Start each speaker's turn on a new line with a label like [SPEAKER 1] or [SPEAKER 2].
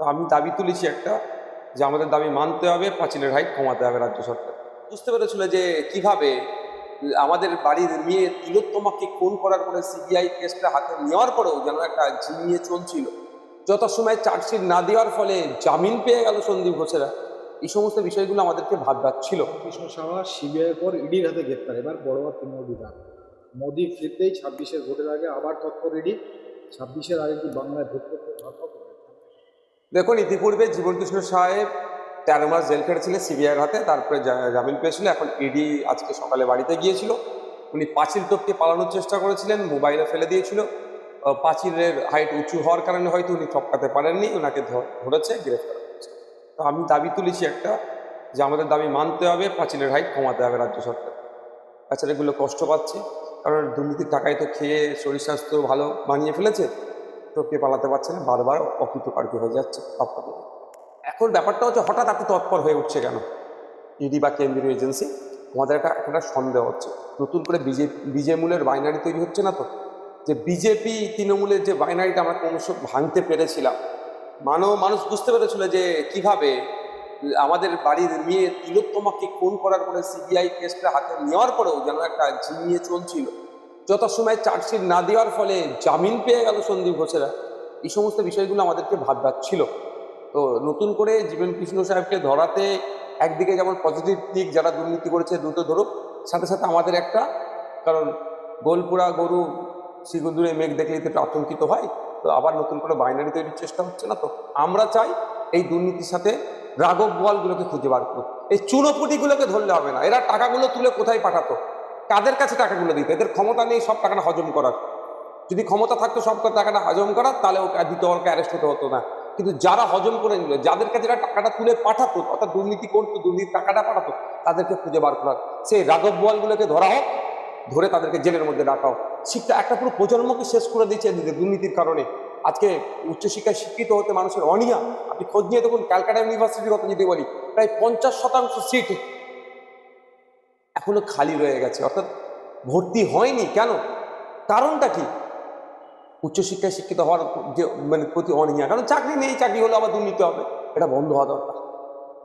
[SPEAKER 1] তো আমি দাবি তুলেছি একটা যে আমাদের দাবি মানতে হবে, পাঁচিলের হাইট কমাতে হবে রাজ্য সরকার। বুঝতে পেরেছিল যে কীভাবে আমাদের বাড়ির মেয়ে তিলোত্তমাকে খুন করার পরে সিবিআই কেসটা হাতে নেওয়ার পরেও যেন একটা ঝিমিয়ে চলছিল। যথাসময়ে চার্জশিট না দেওয়ার ফলে জামিন পেয়ে গেল সন্দীপ ঘোষেরা। এই সমস্ত বিষয়গুলো আমাদেরকে ভাববাচ্ছিল
[SPEAKER 2] কৃষ্ণ সাহা সিবিআই পর ইডির হাতে গ্রেপ্তার। এবার বড়োয়া তৃণমূল বিধায়ক। মোদি ফিরতেই ছাব্বিশের ভোটের আগে আবার তৎপর ইডি। ছাব্বিশের আগে কি বাংলায় ভোট করতে?
[SPEAKER 1] দেখুন, ইতিপূর্বে জীবনকৃষ্ণ সাহেব তেরো মাস জেল খেটেছিলেন সিবিআইয়ের হাতে, তারপরে জামিন পেয়েছিল। এখন ইডি আজকে সকালে বাড়িতে গিয়েছিল। উনি পাঁচিল টপকে পালানোর চেষ্টা করেছিলেন, মোবাইলে ফেলে দিয়েছিল। পাঁচিলের হাইট উঁচু হওয়ার কারণে হয়তো উনি টপকাতে পারেননি ওনাকে ধরেছে, গ্রেফতার করেছে। তো আমি দাবি তুলেছি একটা, যে আমাদের দাবি মানতে হবে, পাঁচিলের হাইট কমাতে হবে রাজ্য সরকার। তাছাড়া এগুলো কষ্ট পাচ্ছে, কারণ দুর্নীতির টাকায় তো খেয়ে, শরীর স্বাস্থ্য ভালো বানিয়ে ফেলেছে। টপকে পালাতে পারছে না, বারবার অকৃতকার্য হয়ে যাচ্ছে আপনাদের এখন ব্যাপারটা হচ্ছে হঠাৎ এত তৎপর হয়ে উঠছে কেন? ইডি বা কেন্দ্রীয় এজেন্সি? আমাদের একটা একটা সন্দেহ হচ্ছে। নতুন করে বিজেপি বিজেমূলের বাইনারি তৈরি হচ্ছে না তো? যে বিজেপি, তৃণমূলের যে বাইনারিটা আমরা ক্রমশ ভাঙতে পেরেছিলাম, মানব, মানুষ বুঝতে পেরেছিল যে কীভাবে আমাদের বাড়ির মেয়ে তিলোত্তমাকে খুন করার পরে সিবিআই কেসটা হাতে নেওয়ার পরেও যেন একটা ঝিমিয়ে চলছিল। যথাসময়ে চার্জশিট না দেওয়ার ফলে জামিন পেয়ে গেল সন্দীপ ঘোষেরা। এই সমস্ত বিষয়গুলো আমাদেরকে ভাববাচ্ছিল তো নতুন করে জীবন কৃষ্ণ সাহেবকে ধরাতে একদিকে যেমন পজিটিভ দিক যারা দুর্নীতি করেছে দ্রুত ধরুক, সাথে সাথে আমাদের একটা, কারণ গোলপুরা গরু শিগুদুরে মেঘ দেখলেই তো আতঙ্কিত হয়, তো আবার নতুন করে বাইনারি তৈরির চেষ্টা হচ্ছে না তো। আমরা চাই এই দুর্নীতির সাথে রাঘব বলগুলোকে খুঁজে বার করুক। এই চুনোপুটিগুলোকে ধরলে হবে না। এরা টাকাগুলো তুলে কোথায় পাঠাতো? কাদের কাছে টাকাগুলো দিত? এদের ক্ষমতা নেই সব টাকাটা হজম করার। যদি ক্ষমতা থাকতো সব টাকাটা হজম করার, তাহলে ওকে দিতে ওকে অ্যারেস্ট হতে হতো না। কিন্তু যারা হজম করে নিল, যাদের কাছে টাকাটা তুলে পাঠাতো, অর্থাৎ দুর্নীতি করতো দুর্নীতি টাকাটা পাঠাতো, তাদেরকে খুঁজে বার করার। সেই রাঘব বোয়ালগুলোকে ধরা হোক, ধরে তাদেরকে জেলের মধ্যে হোক। শিক্ষা একটা পুরো প্রজন্মকে শেষ করে এদিকে দুর্নীতির কারণে। আজকে উচ্চশিক্ষায় শিক্ষিত হতে মানুষের অনিয়া আপনি খোঁজ নিয়ে দেখুন, ক্যালকাটা ইউনিভার্সিটির কথা যদি বলি, প্রায় পঞ্চাশ শতাংশ সিট এখনও খালি রয়ে গেছে। অর্থাৎ ভর্তি হয়নি। কেন? কারণটা কি? উচ্চশিক্ষায় শিক্ষিত হওয়ার যে মানে প্রতি অনীহা কারণ চাকরি নেই, চাকরি হলে আবার দুর্নীতি হবে। এটা বন্ধ হওয়া দরকার।